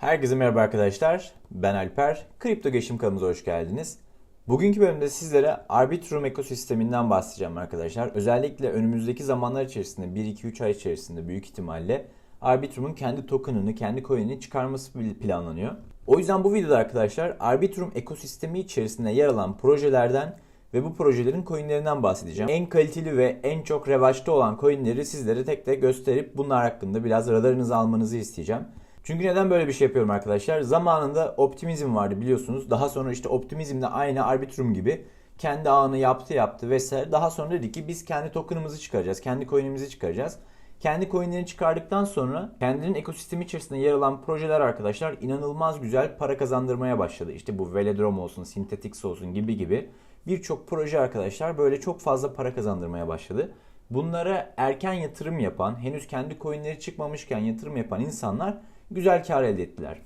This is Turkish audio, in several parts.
Herkese merhaba arkadaşlar. Ben Alper. Kripto Geçim kanalımıza hoş geldiniz. Bugünkü bölümde sizlere Arbitrum ekosisteminden bahsedeceğim arkadaşlar. Özellikle önümüzdeki zamanlar içerisinde 1-2-3 ay içerisinde büyük ihtimalle Arbitrum'un kendi token'ını, kendi coin'ini çıkarması planlanıyor. O yüzden bu videoda arkadaşlar Arbitrum ekosistemi içerisinde yer alan projelerden ve bu projelerin coinlerinden bahsedeceğim. En kaliteli ve en çok revaçta olan coinleri sizlere tek tek gösterip bunlar hakkında biraz radarınızı almanızı isteyeceğim. Çünkü neden böyle bir şey yapıyorum arkadaşlar? Zamanında Optimizm vardı biliyorsunuz. Daha sonra işte Optimizm de aynı Arbitrum gibi kendi ağını yaptı yaptı vesaire. Daha sonra dedi ki biz kendi token'ımızı çıkaracağız. Kendi coin'imizi çıkaracağız. Kendi coin'lerini çıkardıktan sonra kendinin ekosistemi içerisinde yer alan projeler arkadaşlar inanılmaz güzel para kazandırmaya başladı. İşte bu Velodrome olsun, Synthetix olsun gibi gibi birçok proje arkadaşlar böyle çok fazla para kazandırmaya başladı. Bunlara erken yatırım yapan, henüz kendi coinleri çıkmamışken yatırım yapan insanlar güzel kar elde ettiler.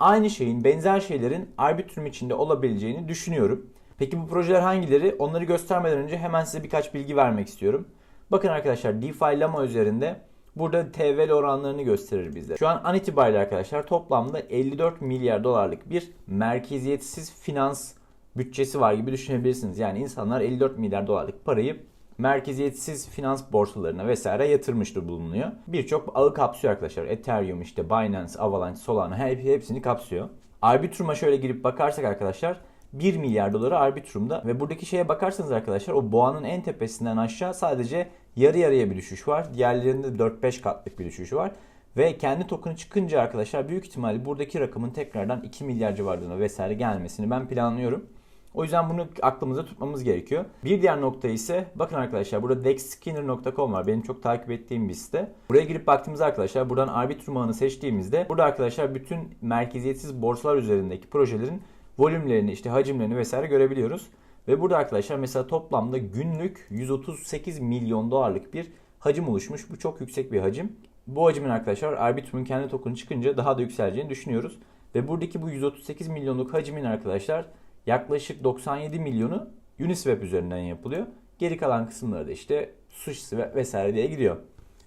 Aynı şeyin, benzer şeylerin Arbitrum içinde olabileceğini düşünüyorum. Peki bu projeler hangileri? Onları göstermeden önce hemen size birkaç bilgi vermek istiyorum. Bakın arkadaşlar DeFi Lama üzerinde burada TVL oranlarını gösterir bize. Şu an an itibariyle arkadaşlar toplamda 54 milyar dolarlık bir merkeziyetsiz finans bütçesi var gibi düşünebilirsiniz. Yani insanlar 54 milyar dolarlık parayı merkeziyetsiz finans borsalarına vesaire yatırmıştır bulunuyor. Birçok ağı kapsıyor arkadaşlar. Ethereum işte Binance, Avalanche, Solana hepsini kapsıyor. Arbitrum'a şöyle girip bakarsak arkadaşlar 1 milyar doları Arbitrum'da ve buradaki şeye bakarsanız arkadaşlar o boğanın en tepesinden aşağı sadece yarı yarıya bir düşüş var. Diğerlerinde 4-5 katlık bir düşüş var. Ve kendi token'ı çıkınca arkadaşlar büyük ihtimalle buradaki rakamın tekrardan 2 milyar civarlarına vesaire gelmesini ben planlıyorum. O yüzden bunu aklımızda tutmamız gerekiyor. Bir diğer nokta ise bakın arkadaşlar burada dexskinner.com var. Benim çok takip ettiğim bir site. Buraya girip baktığımızda arkadaşlar buradan Arbitrum ağını seçtiğimizde burada arkadaşlar bütün merkeziyetsiz borsalar üzerindeki projelerin volümlerini işte hacimlerini vesaire görebiliyoruz. Ve burada arkadaşlar mesela toplamda günlük 138 milyon dolarlık bir hacim oluşmuş. Bu çok yüksek bir hacim. Bu hacmin arkadaşlar Arbitrum'un kendi token'ı çıkınca daha da yükseleceğini düşünüyoruz. Ve buradaki bu 138 milyonluk hacmin arkadaşlar yaklaşık 97 milyonu Uniswap üzerinden yapılıyor. Geri kalan kısımları da işte Sushi vesaire diye gidiyor.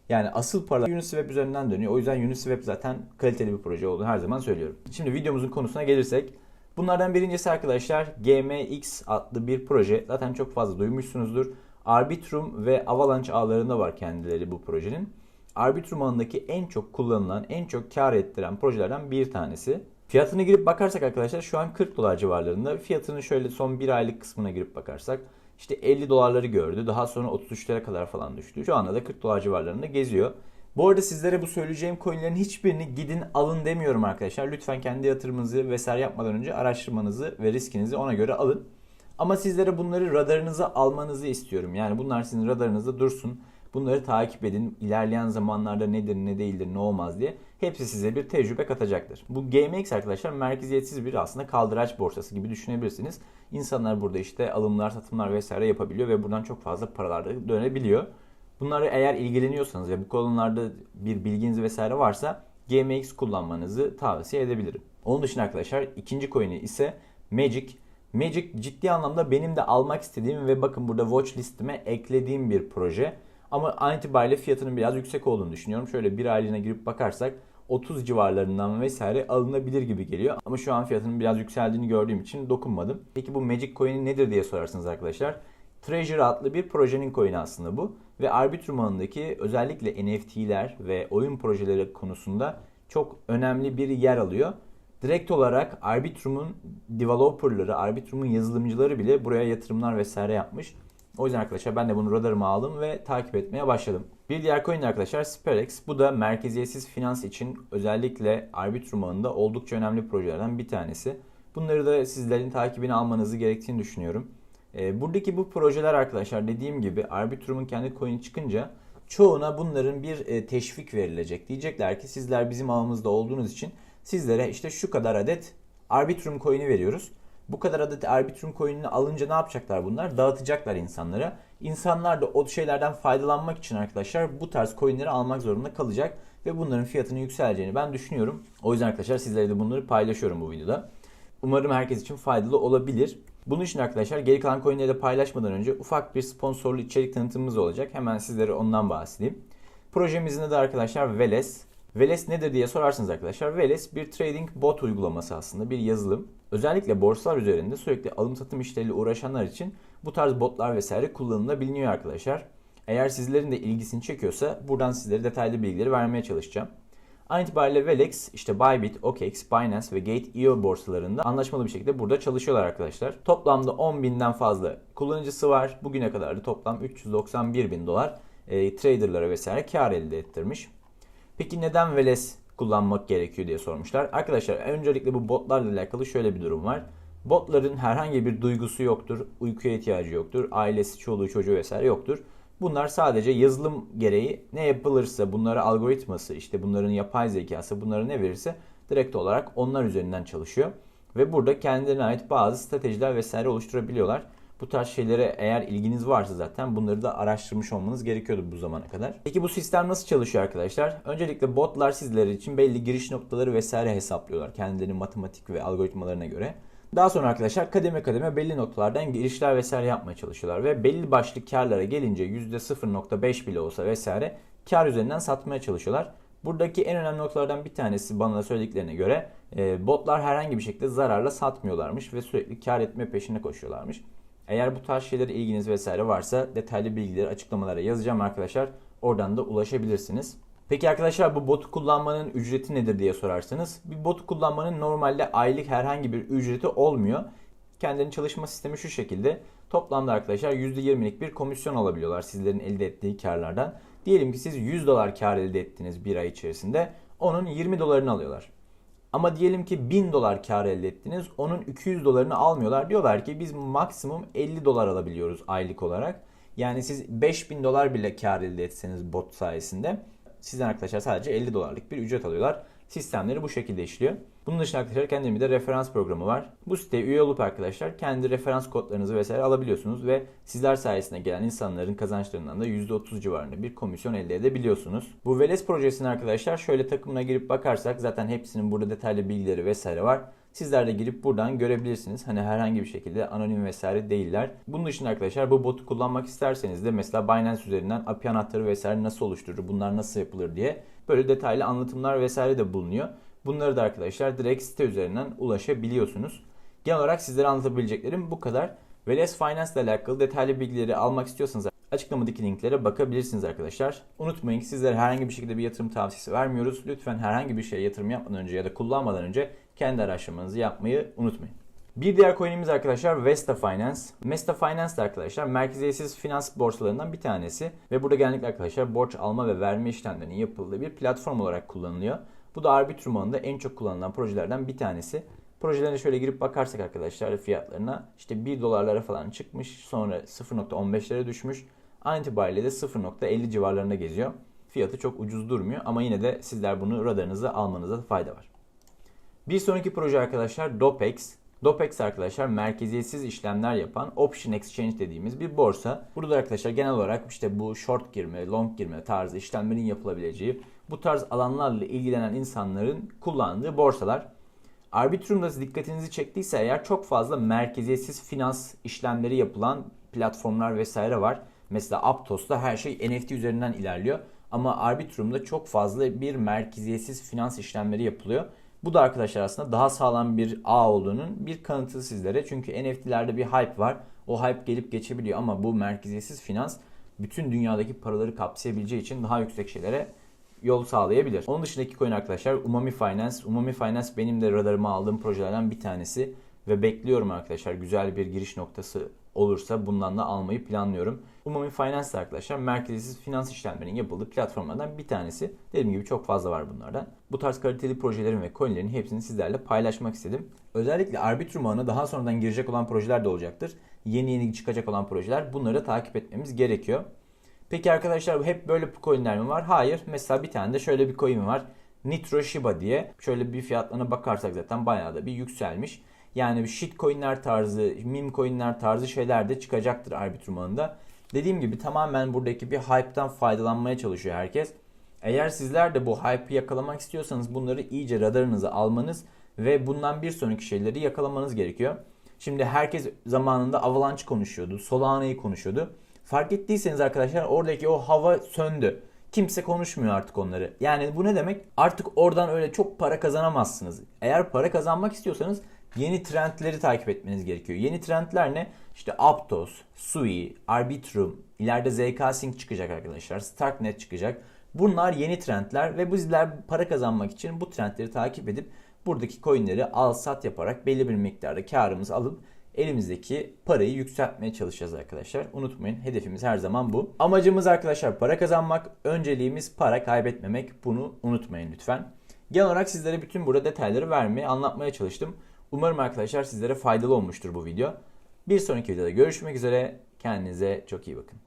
Yani asıl paralar Uniswap üzerinden dönüyor. O yüzden Uniswap zaten kaliteli bir proje olduğunu her zaman söylüyorum. Şimdi videomuzun konusuna gelirsek. Bunlardan birincisi arkadaşlar GMX adlı bir proje. Zaten çok fazla duymuşsunuzdur. Arbitrum ve Avalanche ağlarında var kendileri bu projenin. Arbitrum ağındaki en çok kullanılan, en çok kar ettiren projelerden bir tanesi. Fiyatını girip bakarsak arkadaşlar şu an 40 dolar civarlarında. Fiyatını şöyle son bir aylık kısmına girip bakarsak işte 50 dolarları gördü. Daha sonra 33'lere kadar falan düştü. Şu anda da 40 dolar civarlarında geziyor. Bu arada sizlere bu söyleyeceğim coinlerin hiçbirini gidin alın demiyorum arkadaşlar. Lütfen kendi yatırımınızı vesaire yapmadan önce araştırmanızı ve riskinizi ona göre alın. Ama sizlere bunları radarınıza almanızı istiyorum. Yani bunlar sizin radarınızda dursun. Bunları takip edin. İlerleyen zamanlarda nedir, ne değildir, ne olmaz diye. Hepsi size bir tecrübe katacaktır. Bu GMX arkadaşlar merkeziyetsiz bir aslında kaldıraç borsası gibi düşünebilirsiniz. İnsanlar burada işte alımlar, satımlar vesaire yapabiliyor ve buradan çok fazla paralar da dönebiliyor. Bunları eğer ilgileniyorsanız ve bu konularda bir bilginiz vesaire varsa GMX kullanmanızı tavsiye edebilirim. Onun dışında arkadaşlar ikinci coin'i ise Magic. Magic ciddi anlamda benim de almak istediğim ve bakın burada watch listime eklediğim bir proje. Ama an itibariyle fiyatının biraz yüksek olduğunu düşünüyorum. Şöyle bir aylığına girip bakarsak 30 civarlarından vesaire alınabilir gibi geliyor. Ama şu an fiyatının biraz yükseldiğini gördüğüm için dokunmadım. Peki bu Magic Coin'i nedir diye sorarsınız arkadaşlar. Treasure adlı bir projenin coin'i aslında bu. Ve Arbitrum ağındaki özellikle NFT'ler ve oyun projeleri konusunda çok önemli bir yer alıyor. Direkt olarak Arbitrum'un developerları, Arbitrum'un yazılımcıları bile buraya yatırımlar vesaire yapmış. O yüzden arkadaşlar ben de bunu radarıma aldım ve takip etmeye başladım. Bir diğer coin arkadaşlar Sperex. Bu da merkeziyetsiz finans için özellikle Arbitrum ağında oldukça önemli projelerden bir tanesi. Bunları da sizlerin takibini almanızı gerektiğini düşünüyorum. Ee, buradaki bu projeler arkadaşlar dediğim gibi Arbitrum'un kendi coin'i çıkınca çoğuna bunların bir e, teşvik verilecek. Diyecekler ki sizler bizim ağımızda olduğunuz için sizlere işte şu kadar adet Arbitrum coin'i veriyoruz. Bu kadar adet Arbitrum coin'ini alınca ne yapacaklar bunlar? Dağıtacaklar insanlara. İnsanlar da o şeylerden faydalanmak için arkadaşlar bu tarz coin'leri almak zorunda kalacak ve bunların fiyatının yükseleceğini ben düşünüyorum. O yüzden arkadaşlar sizlere de bunları paylaşıyorum bu videoda. Umarım herkes için faydalı olabilir. Bunun için arkadaşlar geri kalan coinleri de paylaşmadan önce ufak bir sponsorlu içerik tanıtımımız olacak. Hemen sizlere ondan bahsedeyim. Projemizin adı arkadaşlar Veles. Veles nedir diye sorarsınız arkadaşlar. Veles bir trading bot uygulaması aslında bir yazılım. Özellikle borsalar üzerinde sürekli alım satım işleriyle uğraşanlar için bu tarz botlar vesaire kullanılabiliyor arkadaşlar. Eğer sizlerin de ilgisini çekiyorsa buradan sizlere detaylı bilgileri vermeye çalışacağım. An itibariyle Velex, işte Bybit, OKEx, Binance ve Gate.io borsalarında anlaşmalı bir şekilde burada çalışıyorlar arkadaşlar. Toplamda 10 binden fazla kullanıcısı var. Bugüne kadar da toplam 391 bin dolar e, traderlara vesaire kar elde ettirmiş. Peki neden Veles kullanmak gerekiyor diye sormuşlar. Arkadaşlar öncelikle bu botlarla alakalı şöyle bir durum var. Botların herhangi bir duygusu yoktur, uykuya ihtiyacı yoktur, ailesi, çoluğu, çocuğu vesaire yoktur. Bunlar sadece yazılım gereği ne yapılırsa bunlara algoritması, işte bunların yapay zekası, bunlara ne verirse direkt olarak onlar üzerinden çalışıyor. Ve burada kendilerine ait bazı stratejiler vesaire oluşturabiliyorlar. Bu tarz şeylere eğer ilginiz varsa zaten bunları da araştırmış olmanız gerekiyordu bu zamana kadar. Peki bu sistem nasıl çalışıyor arkadaşlar? Öncelikle botlar sizler için belli giriş noktaları vesaire hesaplıyorlar kendilerinin matematik ve algoritmalarına göre. Daha sonra arkadaşlar kademe kademe belli noktalardan girişler vesaire yapmaya çalışıyorlar ve belli başlı karlara gelince %0.5 bile olsa vesaire kar üzerinden satmaya çalışıyorlar. Buradaki en önemli noktalardan bir tanesi bana söylediklerine göre e, botlar herhangi bir şekilde zararla satmıyorlarmış ve sürekli kar etme peşinde koşuyorlarmış. Eğer bu tarz şeylere ilginiz vesaire varsa detaylı bilgileri açıklamalara yazacağım arkadaşlar. Oradan da ulaşabilirsiniz. Peki arkadaşlar bu botu kullanmanın ücreti nedir diye sorarsanız bir botu kullanmanın normalde aylık herhangi bir ücreti olmuyor. Kendinin çalışma sistemi şu şekilde. Toplamda arkadaşlar %20'lik bir komisyon alabiliyorlar sizlerin elde ettiği karlardan. Diyelim ki siz 100 dolar kar elde ettiniz bir ay içerisinde. Onun 20 dolarını alıyorlar. Ama diyelim ki 1000 dolar kar elde ettiniz. Onun 200 dolarını almıyorlar. Diyorlar ki biz maksimum 50 dolar alabiliyoruz aylık olarak. Yani siz 5000 dolar bile kar elde etseniz bot sayesinde sizden arkadaşlar sadece 50 dolarlık bir ücret alıyorlar. Sistemleri bu şekilde işliyor. Bunun dışında arkadaşlar kendinin de referans programı var. Bu siteye üye olup arkadaşlar kendi referans kodlarınızı vesaire alabiliyorsunuz ve sizler sayesinde gelen insanların kazançlarından da %30 civarında bir komisyon elde edebiliyorsunuz. Bu Veles projesinin arkadaşlar şöyle takımına girip bakarsak zaten hepsinin burada detaylı bilgileri vesaire var. Sizler de girip buradan görebilirsiniz. Hani herhangi bir şekilde anonim vesaire değiller. Bunun dışında arkadaşlar bu botu kullanmak isterseniz de mesela Binance üzerinden API anahtarı vesaire nasıl oluşturur, bunlar nasıl yapılır diye böyle detaylı anlatımlar vesaire de bulunuyor. Bunları da arkadaşlar direkt site üzerinden ulaşabiliyorsunuz. Genel olarak sizlere anlatabileceklerim bu kadar. Veles Finance ile alakalı detaylı bilgileri almak istiyorsanız açıklamadaki linklere bakabilirsiniz arkadaşlar. Unutmayın ki sizlere herhangi bir şekilde bir yatırım tavsiyesi vermiyoruz. Lütfen herhangi bir şeye yatırım yapmadan önce ya da kullanmadan önce kendi araştırmanızı yapmayı unutmayın. Bir diğer coin'imiz arkadaşlar Vesta Finance. Vesta Finance de arkadaşlar merkeziyetsiz finans borsalarından bir tanesi ve burada genellikle arkadaşlar borç alma ve verme işlemlerinin yapıldığı bir platform olarak kullanılıyor. Bu da Arbitrum ağında en çok kullanılan projelerden bir tanesi. Projelerine şöyle girip bakarsak arkadaşlar fiyatlarına işte 1 dolarlara falan çıkmış sonra 0.15'lere düşmüş. An itibariyle de 0.50 civarlarında geziyor. Fiyatı çok ucuz durmuyor ama yine de sizler bunu radarınıza almanıza fayda var. Bir sonraki proje arkadaşlar Dopex. Dopex arkadaşlar merkeziyetsiz işlemler yapan option exchange dediğimiz bir borsa. Burada arkadaşlar genel olarak işte bu short girme, long girme tarzı işlemlerin yapılabileceği bu tarz alanlarla ilgilenen insanların kullandığı borsalar. Arbitrum'da dikkatinizi çektiyse eğer çok fazla merkeziyetsiz finans işlemleri yapılan platformlar vesaire var. Mesela Aptos'ta her şey NFT üzerinden ilerliyor. Ama Arbitrum'da çok fazla bir merkeziyetsiz finans işlemleri yapılıyor. Bu da arkadaşlar aslında daha sağlam bir ağ olduğunun bir kanıtı sizlere. Çünkü NFT'lerde bir hype var. O hype gelip geçebiliyor ama bu merkeziyetsiz finans bütün dünyadaki paraları kapsayabileceği için daha yüksek şeylere yol sağlayabilir. Onun dışındaki coin arkadaşlar Umami Finance. Umami Finance benim de radarıma aldığım projelerden bir tanesi ve bekliyorum arkadaşlar güzel bir giriş noktası olursa bundan da almayı planlıyorum. Umami Finance arkadaşlar merkezsiz finans işlemlerinin yapıldığı platformlardan bir tanesi. Dediğim gibi çok fazla var bunlardan. Bu tarz kaliteli projelerin ve coinlerin hepsini sizlerle paylaşmak istedim. Özellikle Arbitrum ağına daha sonradan girecek olan projeler de olacaktır. Yeni yeni çıkacak olan projeler bunları takip etmemiz gerekiyor. Peki arkadaşlar hep böyle coinler mi var? Hayır. Mesela bir tane de şöyle bir coin var. Nitro Shiba diye. Şöyle bir fiyatlarına bakarsak zaten bayağı da bir yükselmiş. Yani shitcoinler tarzı, meme coinler tarzı şeyler de çıkacaktır Arbitrum ağında. Dediğim gibi tamamen buradaki bir hype'tan faydalanmaya çalışıyor herkes. Eğer sizler de bu hype'ı yakalamak istiyorsanız bunları iyice radarınıza almanız ve bundan bir sonraki şeyleri yakalamanız gerekiyor. Şimdi herkes zamanında Avalanche konuşuyordu, Solana'yı konuşuyordu. Fark ettiyseniz arkadaşlar oradaki o hava söndü. Kimse konuşmuyor artık onları. Yani bu ne demek? Artık oradan öyle çok para kazanamazsınız. Eğer para kazanmak istiyorsanız yeni trendleri takip etmeniz gerekiyor. Yeni trendler ne? İşte Aptos, Sui, Arbitrum, ileride ZK Sync çıkacak arkadaşlar. Starknet çıkacak. Bunlar yeni trendler ve bizler para kazanmak için bu trendleri takip edip buradaki coinleri al sat yaparak belli bir miktarda karımızı alıp elimizdeki parayı yükseltmeye çalışacağız arkadaşlar. Unutmayın hedefimiz her zaman bu. Amacımız arkadaşlar para kazanmak. Önceliğimiz para kaybetmemek. Bunu unutmayın lütfen. Genel olarak sizlere bütün burada detayları vermeye, anlatmaya çalıştım. Umarım arkadaşlar sizlere faydalı olmuştur bu video. Bir sonraki videoda görüşmek üzere. Kendinize çok iyi bakın.